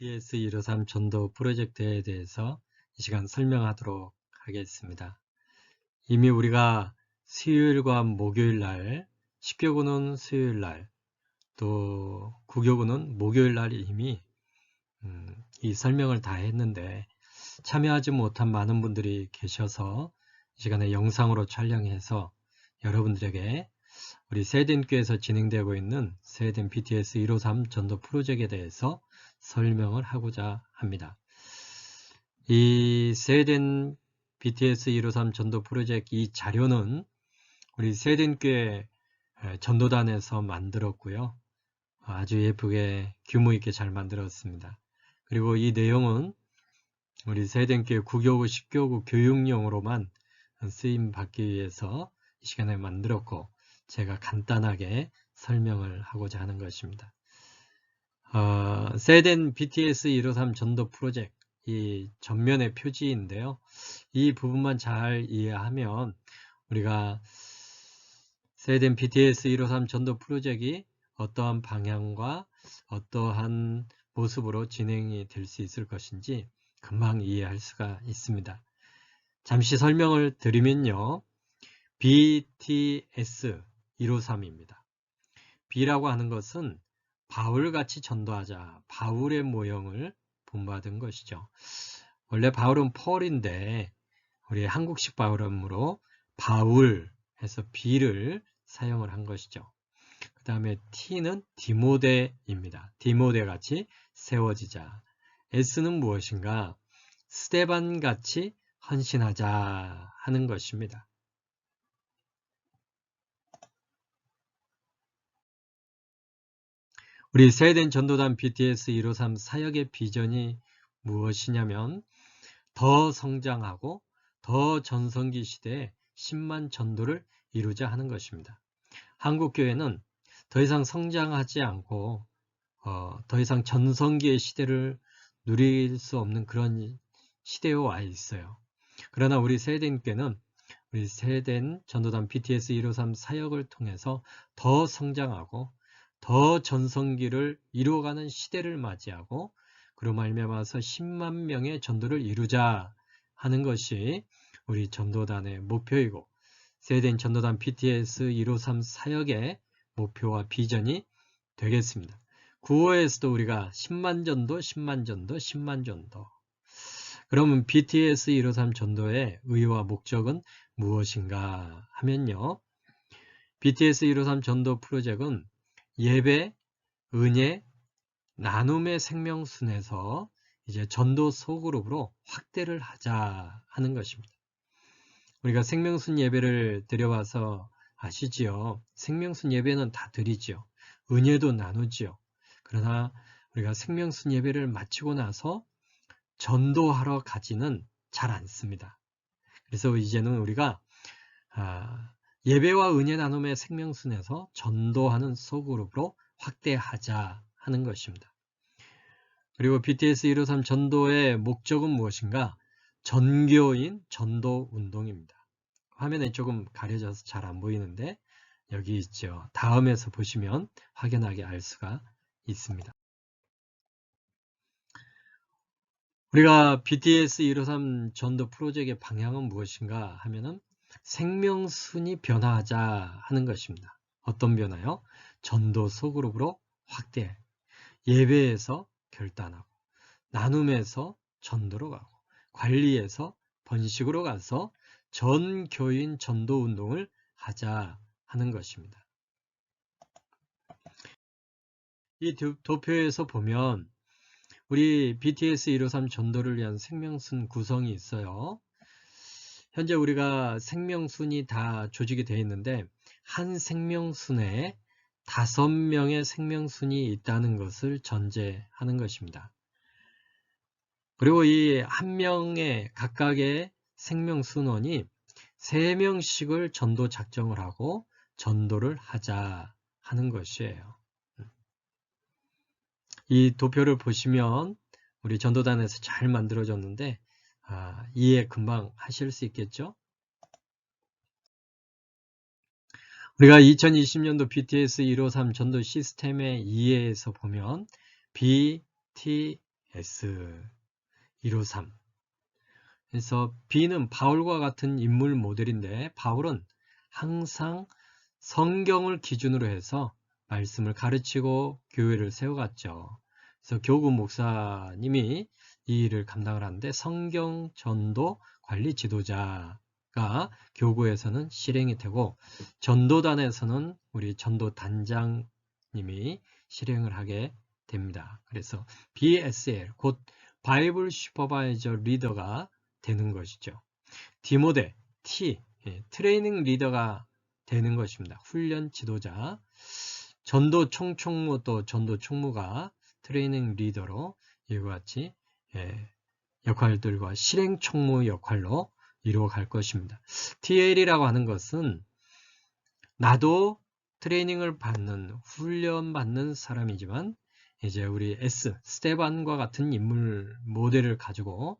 DS153 전도 프로젝트에 대해서 이 시간 설명하도록 하겠습니다. 이미 우리가 수요일과 목요일 날, 십교구는 수요일 날, 또 구교구는 목요일 날 이미 음, 이 설명을 다 했는데 참여하지 못한 많은 분들이 계셔서 이 시간에 영상으로 촬영해서 여러분들에게 우리 세덴교에서 진행되고 있는 세덴 BTS 153 전도 프로젝트에 대해서 설명을 하고자 합니다. 이 세덴 BTS 153 전도 프로젝트 이 자료는 우리 세덴교회 전도단에서 만들었고요. 아주 예쁘게 규모 있게 잘 만들었습니다. 그리고 이 내용은 우리 세덴교회 구교구 10교구 교육용으로만 쓰임 받기 위해서 이 시간에 만들었고 제가 간단하게 설명을 하고자 하는 것입니다. 어, 세덴 BTS 153 전도 프로젝트 이 전면의 표지인데요. 이 부분만 잘 이해하면 우리가 세덴 BTS 153 전도 프로젝트이 어떠한 방향과 어떠한 모습으로 진행이 될 수 있을 것인지 금방 이해할 수가 있습니다. 잠시 설명을 드리면요. BTS 153입니다. B라고 하는 것은 바울같이 전도하자. 바울의 모형을 본받은 것이죠. 원래 바울은 펄인데 우리 한국식 발음으로 바울 해서 B를 사용을 한 것이죠. 그 다음에 T는 디모데입니다. 디모데 같이 세워지자. S는 무엇인가? 스테반 같이 헌신하자 하는 것입니다. 우리 세된 전도단 BTS 153 사역의 비전이 무엇이냐면 더 성장하고 더 전성기 시대에 10만 전도를 이루자 하는 것입니다. 한국 교회는 더 이상 성장하지 않고 어, 더 이상 전성기의 시대를 누릴 수 없는 그런 시대에 와 있어요. 그러나 우리 세대인께는 우리 세된 전도단 BTS 153 사역을 통해서 더 성장하고 더 전성기를 이루어가는 시대를 맞이하고 그로 말미암아서 10만 명의 전도를 이루자 하는 것이 우리 전도단의 목표이고 세된 전도단 BTS 153 사역의 목표와 비전이 되겠습니다. 9호에서도 우리가 10만 전도, 10만 전도, 10만 전도. 그러면 BTS 153 전도의 의와 목적은 무엇인가 하면요. BTS 153 전도 프로젝트는 예배, 은혜, 나눔의 생명순에서 이제 전도 소그룹으로 확대를 하자 하는 것입니다. 우리가 생명순 예배를 드려와서 아시지요? 생명순 예배는 다 드리지요. 은혜도 나누지요. 그러나 우리가 생명순 예배를 마치고 나서 전도하러 가지는 잘 않습니다. 그래서 이제는 우리가 아, 예배와 은혜 나눔의 생명순에서 전도하는 소그룹으로 확대하자 하는 것입니다. 그리고 BTS 153 전도의 목적은 무엇인가? 전교인 전도 운동입니다. 화면에 조금 가려져서 잘 안 보이는데 여기 있죠. 다음에서 보시면 확연하게 알 수가 있습니다. 우리가 BTS 153 전도 프로젝트의 방향은 무엇인가 하면은 생명순이 변화하자 하는 것입니다. 어떤 변화요? 전도 소그룹으로 확대, 예배에서 결단하고, 나눔에서 전도로 가고, 관리에서 번식으로 가서 전 교인 전도 운동을 하자 하는 것입니다. 이 도표에서 보면 우리 BTS 153 전도를 위한 생명순 구성이 있어요. 현재 우리가 생명순이 다 조직이 되어 있는데 한 생명순에 다섯 명의 생명순이 있다는 것을 전제하는 것입니다. 그리고 이 한 명의 각각의 생명순원이 세 명씩을 전도 작정을 하고 전도를 하자 하는 것이에요. 이 도표를 보시면 우리 전도단에서 잘 만들어졌는데 아, 이해 금방 하실 수 있겠죠? 우리가 2020년도 BTS 153 전도 시스템의 이해에서 보면 BTS S 153 그래서 B는 바울과 같은 인물 모델인데 바울은 항상 성경을 기준으로 해서 말씀을 가르치고 교회를 세워갔죠. 그래서 교구 목사님이 이 일을 감당을 하는데 성경 전도 관리 지도자가 교구에서는 실행이 되고 전도단에서는 우리 전도단장님이 실행을 하게 됩니다. 그래서 BSL 곧 바이블 슈퍼바이저 리더가 되는 것이죠. 디모데 T 예, 트레이닝 리더가 되는 것입니다. 훈련 지도자 전도 총총무 또 전도 총무가 트레이닝 리더로 이와 같이 예, 역할들과 실행 총무 역할로 이루어갈 것입니다. TL이라고 하는 것은 나도 트레이닝을 받는 훈련 받는 사람이지만 이제 우리 S 스테반과 같은 인물 모델을 가지고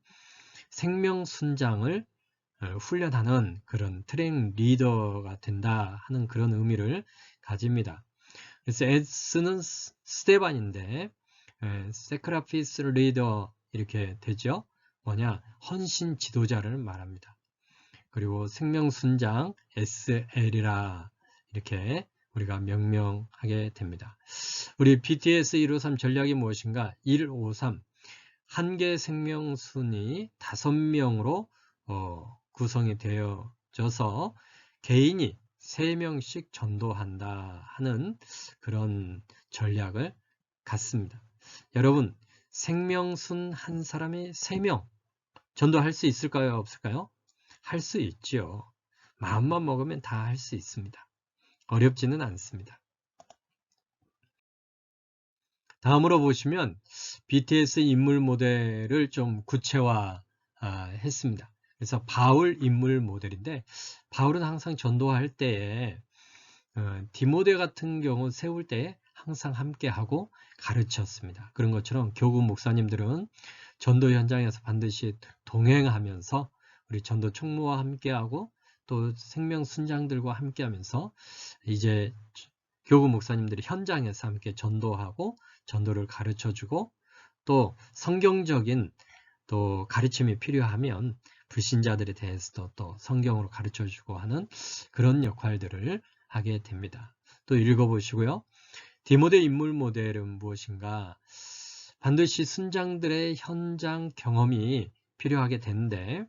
생명 순장을 어, 훈련하는 그런 트레이닝 리더가 된다 하는 그런 의미를 가집니다. 그래서 S는 스테반인데 세크라피스 리더 이렇게 되죠. 뭐냐 헌신 지도자를 말합니다. 그리고 생명순장 SL이라 이렇게 우리가 명명하게 됩니다. 우리 BTS 153 전략이 무엇인가? 153 한 개 생명순이 다섯 명으로 어, 구성이 되어져서 개인이 세 명씩 전도한다 하는 그런 전략을 갖습니다. 여러분 생명순 한 사람이 세명 전도할 수 있을까요? 없을까요? 할 수 있죠. 마음만 먹으면 다 할 수 있습니다. 어렵지는 않습니다. 다음으로 보시면 BTS 인물 모델을 좀 구체화 했습니다. 그래서 바울 인물 모델인데 바울은 항상 전도할 때에 어, 디모데 같은 경우 세울 때 항상 함께하고 가르쳤습니다. 그런 것처럼 교구 목사님들은 전도 현장에서 반드시 동행하면서 우리 전도 총무와 함께하고 또 생명 순장들과 함께하면서 이제 교구 목사님들이 현장에서 함께 전도하고 전도를 가르쳐주고 또 성경적인 또 가르침이 필요하면 불신자들에 대해서도 또 성경으로 가르쳐주고 하는 그런 역할들을 하게 됩니다. 또 읽어보시고요. 디모데 인물 모델은 무엇인가? 반드시 순장들의 현장 경험이 필요하게 되는데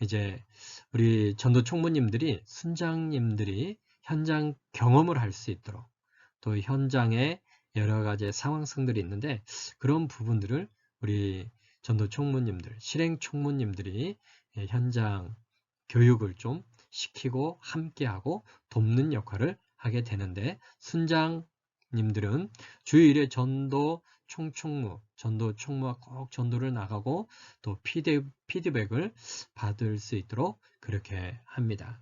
이제 우리 전도 총무님들이 순장님들이 현장 경험을 할 수 있도록 또 현장에 여러 가지 상황성들이 있는데 그런 부분들을 우리 전도 총무님들, 실행 총무님들이 현장 교육을 좀 시키고 함께하고 돕는 역할을 하게 되는데 순장 님들은 주일에 전도 총총무, 전도 총무와 꼭 전도를 나가고 또 피드, 피드백을 받을 수 있도록 그렇게 합니다.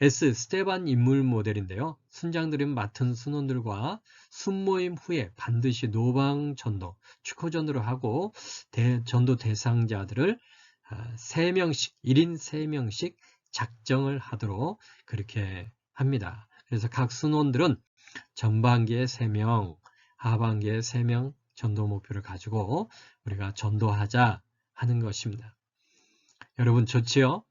S. 스테반 인물 모델인데요. 순장들은 맡은 순원들과 순모임 후에 반드시 노방 전도, 축호 전도를 하고 대, 전도 대상자들을 3명씩, 아, 1인 3명씩 작정을 하도록 그렇게 합니다. 그래서 각 순원들은 전반기에 3명, 하반기에 3명 전도 목표를 가지고 우리가 전도하자 하는 것입니다. 여러분 좋지요?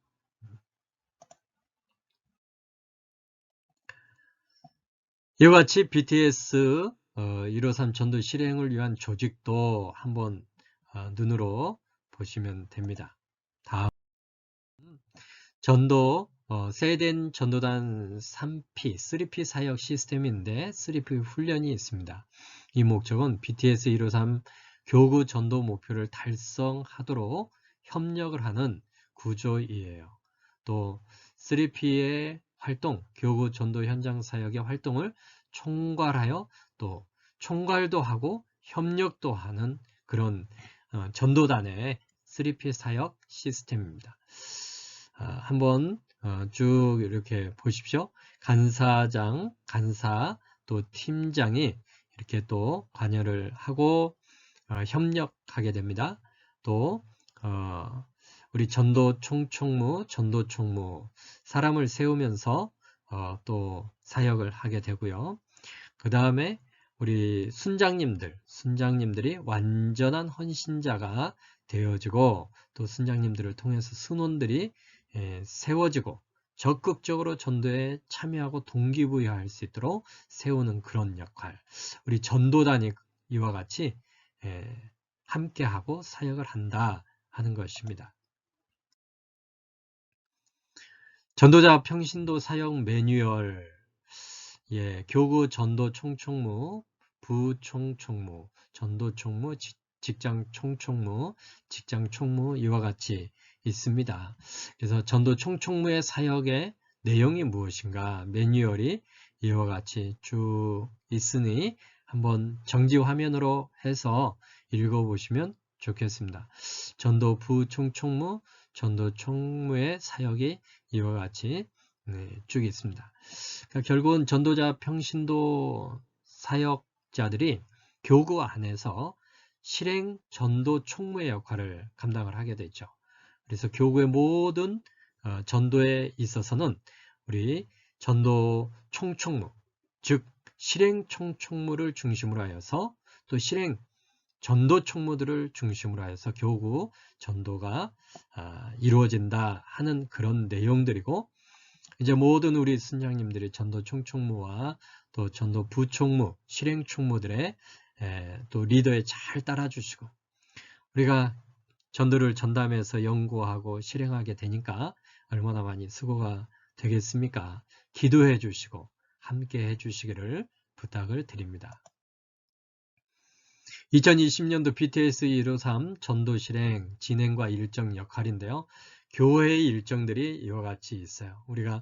이와 같이 BTS 153 어, 전도 실행을 위한 조직도 한번 어, 눈으로 보시면 됩니다. 다음 전도 어, 세덴 전도단 3P, 3P 사역 시스템인데 3P 훈련이 있습니다. 이 목적은 BTS 153 교구 전도 목표를 달성하도록 협력을 하는 구조이에요. 또 3P의 활동, 교구 전도 현장 사역의 활동을 총괄하여 또 총괄도 하고 협력도 하는 그런 어, 전도단의 3P 사역 시스템입니다. 아, 한번 어, 쭉 이렇게 보십시오. 간사장, 간사, 또 팀장이 이렇게 또 관여를 하고 어, 협력하게 됩니다. 또 우리 전도 총총무, 전도 총무 사람을 세우면서 또 사역을 하게 되고요. 그 다음에 우리 순장님들, 순장님들이 완전한 헌신자가 되어지고 또 순장님들을 통해서 순원들이 예, 세워지고 적극적으로 전도에 참여하고 동기부여할 수 있도록 세우는 그런 역할. 우리 전도단이 이와 같이 예, 함께하고 사역을 한다 하는 것입니다. 전도자 평신도 사역 매뉴얼 예, 교구 전도 총총무, 부총 총무, 전도 총무, 직장 총총무, 직장 총무 이와 같이 있습니다. 그래서 전도 총총무의 사역의 내용이 무엇인가 매뉴얼이 이와 같이 쭉 있으니 한번 정지 화면으로 해서 읽어보시면 좋겠습니다. 전도 부총총무, 전도 총무의 사역이 이와 같이 네, 쭉 있습니다. 그러니까 결국은 전도자 평신도 사역자들이 교구 안에서 실행 전도 총무의 역할을 감당을 하게 되죠. 그래서 교구의 모든 어, 전도에 있어서는 우리 전도 총총무, 즉 실행 총총무를 중심으로 하여서 또 실행 전도 총무들을 중심으로 하여서 교구 전도가 아, 이루어진다 하는 그런 내용들이고 이제 모든 우리 순장님들이 전도 총총무와 또 전도 부총무, 실행 총무들의 또 리더에 잘 따라주시고 우리가 전도를 전담해서 연구하고 실행하게 되니까 얼마나 많이 수고가 되겠습니까? 기도해 주시고 함께 해 주시기를 부탁을 드립니다. 2020년도 BTS 153 전도 실행 진행과 일정 역할인데요. 교회의 일정들이 이와 같이 있어요. 우리가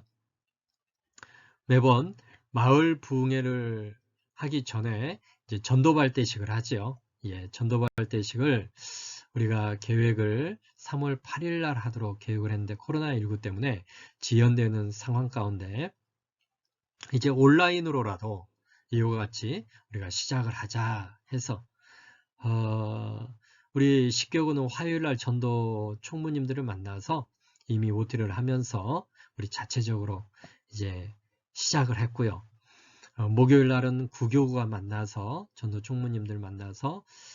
매번 마을 부흥회를 하기 전에 이제 전도발대식을 하지요. 예, 전도발대식을 우리가 계획을 3월 8일 날 하도록 계획을 했는데 코로나19 때문에 지연되는 상황 가운데 이제 온라인으로라도 이와 같이 우리가 시작을 하자 해서 어, 우리 십교구는 화요일 날 전도 총무님들을 만나서 이미 OT를 하면서 우리 자체적으로 이제 시작을 했고요. 어, 목요일 날은 구교구가 만나서 전도 총무님들 만나서 아,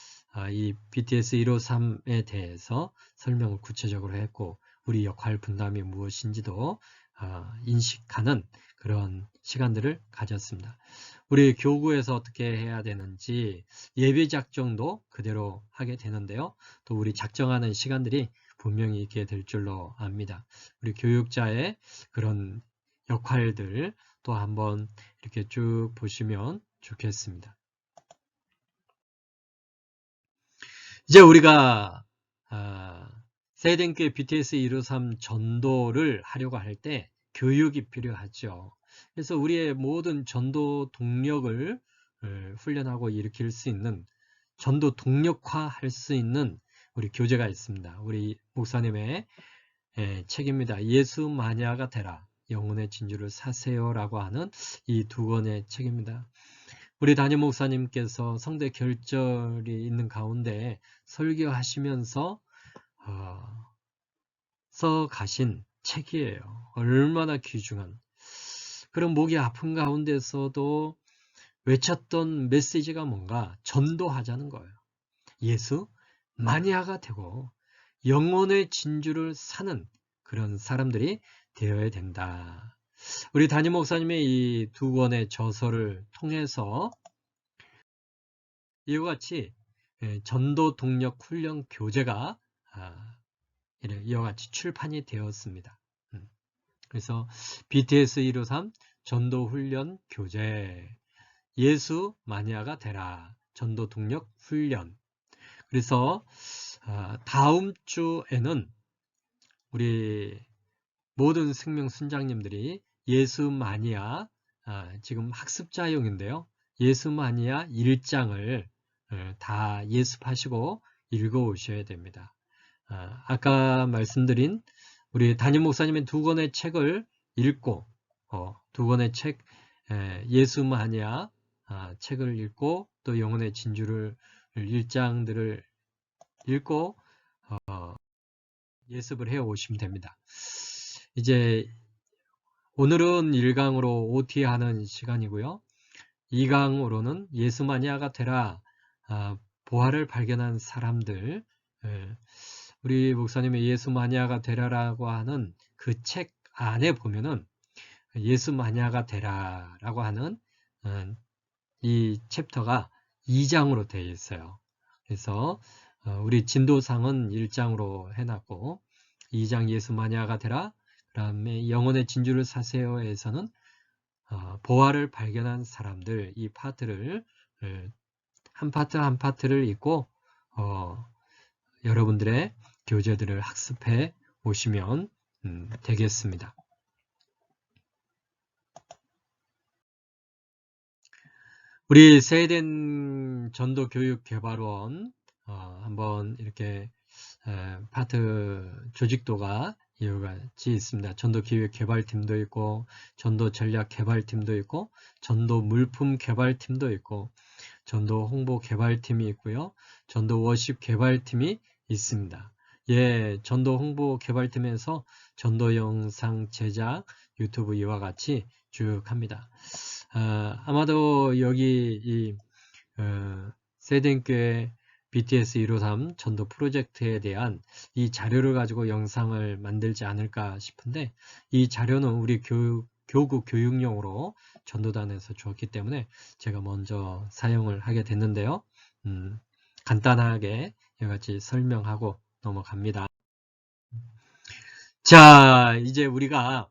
이 BTS 153에 대해서 설명을 구체적으로 했고 우리 역할 분담이 무엇인지도 아, 인식하는 그런 시간들을 가졌습니다. 우리 교구에서 어떻게 해야 되는지 예배 작정도 그대로 하게 되는데요. 또 우리 작정하는 시간들이 분명히 있게 될 줄로 압니다. 우리 교육자의 그런 역할들 또 한번 이렇게 쭉 보시면 좋겠습니다. 이제 우리가 아, 세den교회 BTS 153 전도를 하려고 할 때 교육이 필요하죠. 그래서 우리의 모든 전도 동력을 훈련하고 일으킬 수 있는 전도 동력화 할 수 있는 우리 교재가 있습니다. 우리 목사님의 책입니다. 예수 마니아가 되라. 영혼의 진주를 사세요 라고 하는 이 두 권의 책입니다. 우리 담임 목사님께서 성대 결절이 있는 가운데 설교하시면서 어, 써 가신 책이에요. 얼마나 귀중한 그런 목이 아픈 가운데서도 외쳤던 메시지가 뭔가 전도하자는 거예요. 예수 마니아가 되고 영혼의 진주를 사는 그런 사람들이 되어야 된다. 우리 담임 목사님의 이 두 권의 저서를 통해서 이와 같이 예, 전도 동력 훈련 교재가 아, 이와 같이 출판이 되었습니다. 음. 그래서 BTS 153 전도 훈련 교재 예수 마니아가 되라 전도 동력 훈련 그래서 아, 다음 주에는 우리 모든 생명 순장님들이 예수 마니아 아, 지금 학습자용인데요. 예수 마니아 1장을 어, 다 예습하시고 읽어 오셔야 됩니다. 아, 아까 말씀드린 우리 담임 목사님의 두 권의 책을 읽고 어, 두 권의 책 예수 마니아 아, 책을 읽고 또 영혼의 진주를 1장들을 읽고 어, 예습을 해 오시면 됩니다. 이제 오늘은 1강으로 OT 하는 시간이고요. 2강으로는 예수 마니아가 되라 아, 보화를 발견한 사람들 예, 우리 목사님의 예수 마니아가 되라라고 하는 그 책 안에 보면은 예수 마니아가 되라라고 하는 어, 이 챕터가 2장으로 되어 있어요. 그래서 어, 우리 진도상은 1장으로 해놨고 2장 예수 마니아가 되라 그 다음에 영혼의 진주를 사세요에서는 어, 보화를 발견한 사람들 이 파트를 예, 한 파트 한 파트를 읽고 어, 여러분들의 교재들을 학습해 오시면 음, 되겠습니다. 우리 세된 전도교육개발원 어, 한번 이렇게 에, 파트 조직도가 같이 있습니다. 전도 기획 개발팀도 있고, 전도 전략 개발팀도 있고, 전도 물품 개발팀도 있고, 전도 홍보 개발팀이 있고요. 전도 워십 개발팀이 있습니다. 예, 전도 홍보 개발팀에서 전도 영상 제작 유튜브 이와 같이 쭉 합니다. 아, 아마도 여기 이 어, 세den교회 BTS 153 전도 프로젝트에 대한 이 자료를 가지고 영상을 만들지 않을까 싶은데 이 자료는 우리 교육, 교국 교육용으로 전도단에서 주었기 때문에 제가 먼저 사용을 하게 됐는데요. 음, 간단하게 이같이 설명하고 넘어갑니다. 자, 이제 우리가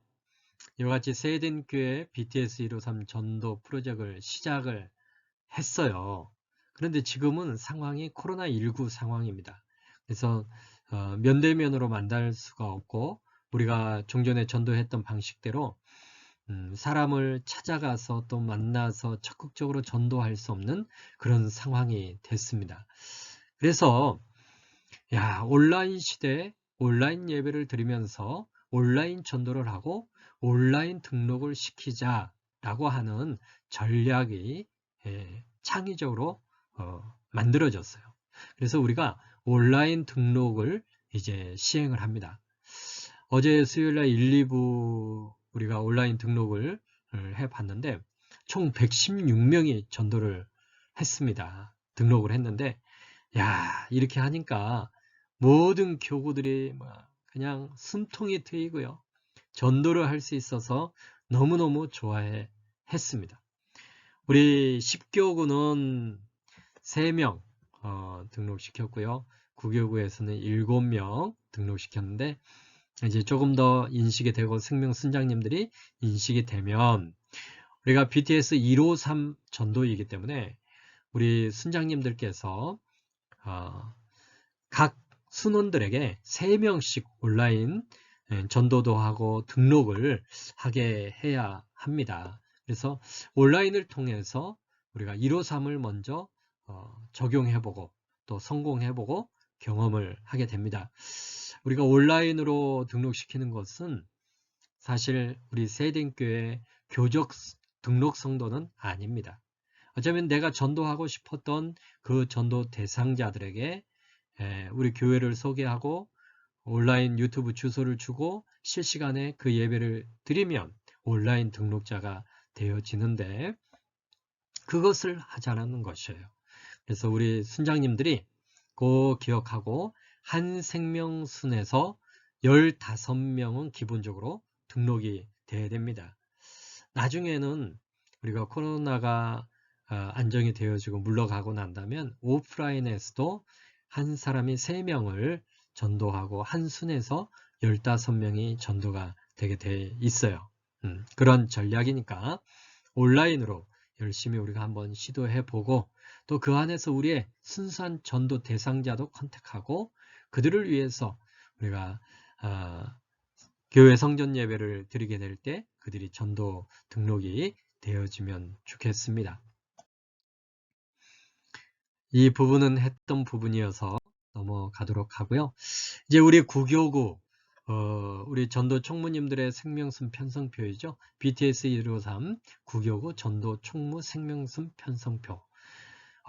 이같이 세den교회 BTS 153 전도 프로젝트를 시작을 했어요. 그런데 지금은 상황이 코로나19 상황입니다. 그래서 어, 면대면으로 만날 수가 없고 우리가 종전에 전도했던 방식대로 음, 사람을 찾아가서 또 만나서 적극적으로 전도할 수 없는 그런 상황이 됐습니다. 그래서 야 온라인 시대에 온라인 예배를 드리면서 온라인 전도를 하고 온라인 등록을 시키자라고 하는 전략이 예, 창의적으로 어, 만들어졌어요. 그래서 우리가 온라인 등록을 이제 시행을 합니다. 어제 수요일 날 1, 2부 우리가 온라인 등록을 해봤는데 총 116명이 전도를 했습니다. 등록을 했는데 야 이렇게 하니까 모든 교구들이 뭐 그냥 숨통이 트이고요. 전도를 할 수 있어서 너무너무 좋아해 했습니다. 우리 10교구는 3명 어, 등록시켰고요. 구교구에서는 7명 등록시켰는데 이제 조금 더 인식이 되고 생명 순장님들이 인식이 되면 우리가 BTS 153 전도이기 때문에 우리 순장님들께서 어, 각 순원들에게 3명씩 온라인 예, 전도도 하고 등록을 하게 해야 합니다. 그래서 온라인을 통해서 우리가 153을 먼저 어, 적용해보고 또 성공해보고 경험을 하게 됩니다. 우리가 온라인으로 등록시키는 것은 사실 우리 세딩교회 교적 등록 성도는 아닙니다. 어쩌면 내가 전도하고 싶었던 그 전도 대상자들에게 우리 교회를 소개하고 온라인 유튜브 주소를 주고 실시간에 그 예배를 드리면 온라인 등록자가 되어지는데 그것을 하자는 것이에요. 그래서 우리 순장님들이 꼭 기억하고 한 생명순에서 15명은 기본적으로 등록이 돼야 됩니다. 나중에는 우리가 코로나가 어, 안정이 되어지고 물러가고 난다면 오프라인에서도 한 사람이 3명을 전도하고 한 순에서 15명이 전도가 되게 돼 있어요. 음, 그런 전략이니까 온라인으로 열심히 우리가 한번 시도해 보고 또 그 안에서 우리의 순수한 전도 대상자도 컨택하고 그들을 위해서 우리가 어, 교회 성전 예배를 드리게 될 때 그들이 전도 등록이 되어지면 좋겠습니다. 이 부분은 했던 부분이어서 넘어가도록 하고요. 이제 우리 구교구 어, 우리 전도 총무님들의 생명순 편성표이죠. BTS 153 구교구 전도 총무 생명순 편성표.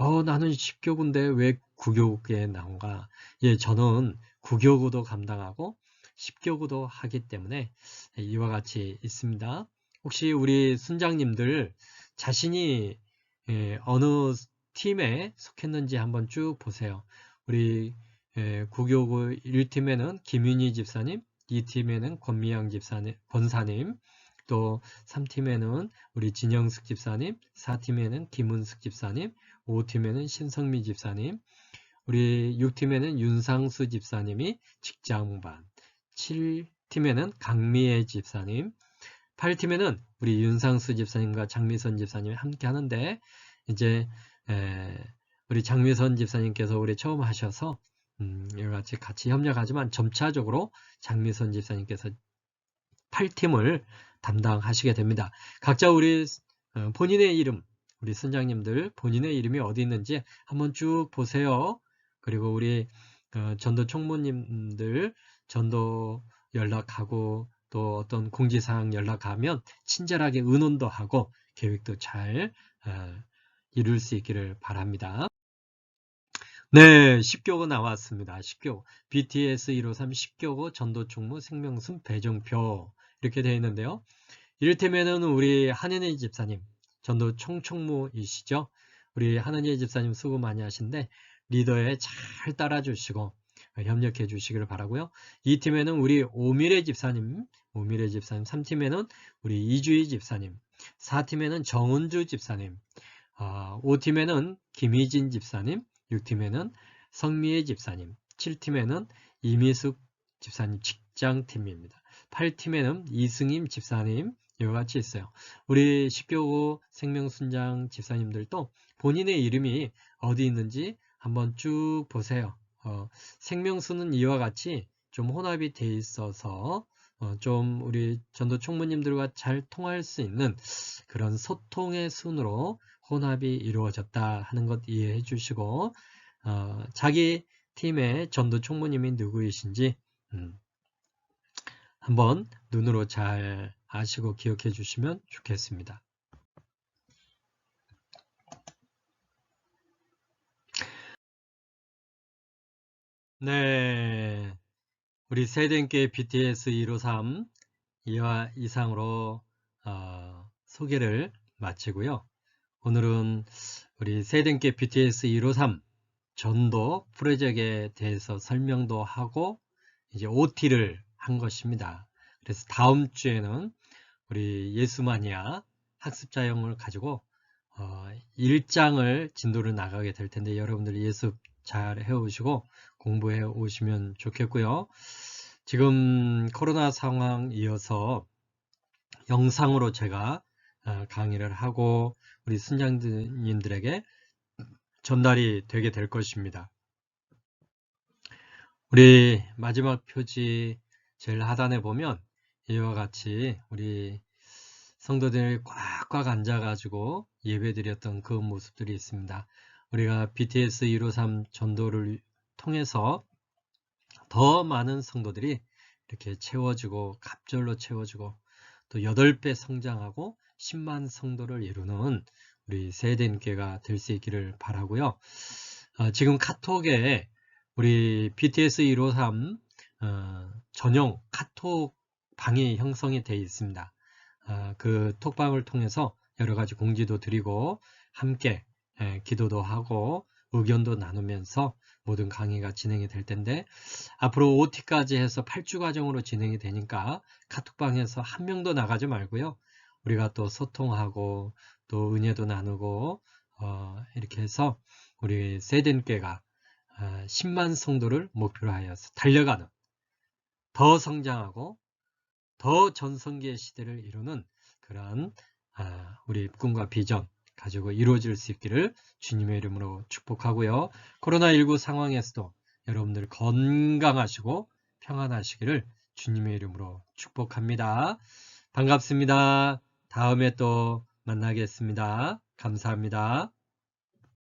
어, 나는 10교구인데 왜 구교구에 나온가? 예, 저는 구교구도 감당하고 10교구도 하기 때문에 이와 같이 있습니다. 혹시 우리 순장님들 자신이 예, 어느 팀에 속했는지 한번 쭉 보세요. 우리 예, 구교구 1팀에는 김윤희 집사님, 2팀에는 권미양 집사님, 권사님, 또 3팀에는 우리 진영숙 집사님, 4팀에는 김은숙 집사님, 5팀에는 신성미 집사님, 우리 6팀에는 윤상수 집사님이 직장반, 7팀에는 강미애 집사님, 8팀에는 우리 윤상수 집사님과 장미선 집사님이 함께 하는데 이제 우리 장미선 집사님께서 우리 처음 하셔서 음, 가지 같이 협력하지만 점차적으로 장미선 집사님께서 8팀을 담당하시게 됩니다. 각자 우리 어, 본인의 이름, 우리 선장님들 본인의 이름이 어디 있는지 한번 쭉 보세요. 그리고 우리 어, 전도 총무님들 전도 연락하고 또 어떤 공지사항 연락하면 친절하게 의논도 하고 계획도 잘 어, 이룰 수 있기를 바랍니다. 네, 10교가 나왔습니다. 10교. BTS 153 10교고 전도총무 생명순 배정표 이렇게 되어 있는데요. 이를테면은 우리 한은희 집사님 전도 총총무이시죠. 우리 한은희 집사님 수고 많이 하신데 리더에 잘 따라주시고 협력해 주시기를 바라고요. 이 팀에는 우리 오미래 집사님, 오미래 집사님, 3팀에는 우리 이주희 집사님, 4팀에는 정은주 집사님, 5팀에는 아, 김희진 집사님, 6팀에는 성미애 집사님, 7팀에는 이미숙 집사님 직장팀입니다. 8팀에는 이승임 집사님 이와 같이 있어요. 우리 십교구 생명순장 집사님들도 본인의 이름이 어디 있는지 한번 쭉 보세요. 어, 생명수는 이와 같이 좀 혼합이 돼 있어서 어, 좀 우리 전도 총무님들과 잘 통할 수 있는 그런 소통의 순으로 혼합이 이루어졌다 하는 것 이해해 주시고 어, 자기 팀의 전도 총무님이 누구이신지 음, 한번 눈으로 잘 아시고 기억해 주시면 좋겠습니다. 네, 우리 세den께 BTS 153 이와 이상으로 어, 소개를 마치고요. 오늘은 우리 세den께 BTS 153 전도 프로젝트에 대해서 설명도 하고 이제 OT를 한 것입니다. 그래서 다음 주에는 우리 예수마니아 학습자형을 가지고 어, 1장을 진도를 나가게 될 텐데 여러분들 예습 잘 해오시고 공부해 오시면 좋겠고요. 지금 코로나 상황 이어서 영상으로 제가 어, 강의를 하고 우리 순장님들에게 전달이 되게 될 것입니다. 우리 마지막 표지 제일 하단에 보면 이와 같이 우리 성도들이 꽉꽉 앉아가지고 예배 드렸던 그 모습들이 있습니다. 우리가 BTS 153 전도를 통해서 더 많은 성도들이 이렇게 채워지고 갑절로 채워지고 또 8배 성장하고 10만 성도를 이루는 우리 세대인교가 될 수 있기를 바라고요. 어, 지금 카톡에 우리 BTS 153 어, 전용 카톡 방이 형성이 되어 있습니다. 어, 그 톡방을 통해서 여러 가지 공지도 드리고 함께 예, 기도도 하고 의견도 나누면서 모든 강의가 진행이 될 텐데 앞으로 OT까지 해서 8주 과정으로 진행이 되니까 카톡방에서 한 명도 나가지 말고요. 우리가 또 소통하고 또 은혜도 나누고 어, 이렇게 해서 우리 세덴교가 어, 10만 성도를 목표로 하여서 달려가는 더 성장하고 더 전성기의 시대를 이루는 그러한 어, 우리 꿈과 비전 가지고 이루어질 수 있기를 주님의 이름으로 축복하고요. 코로나19 상황에서도 여러분들 건강하시고 평안하시기를 주님의 이름으로 축복합니다. 반갑습니다. 다음에 또 만나겠습니다. 감사합니다.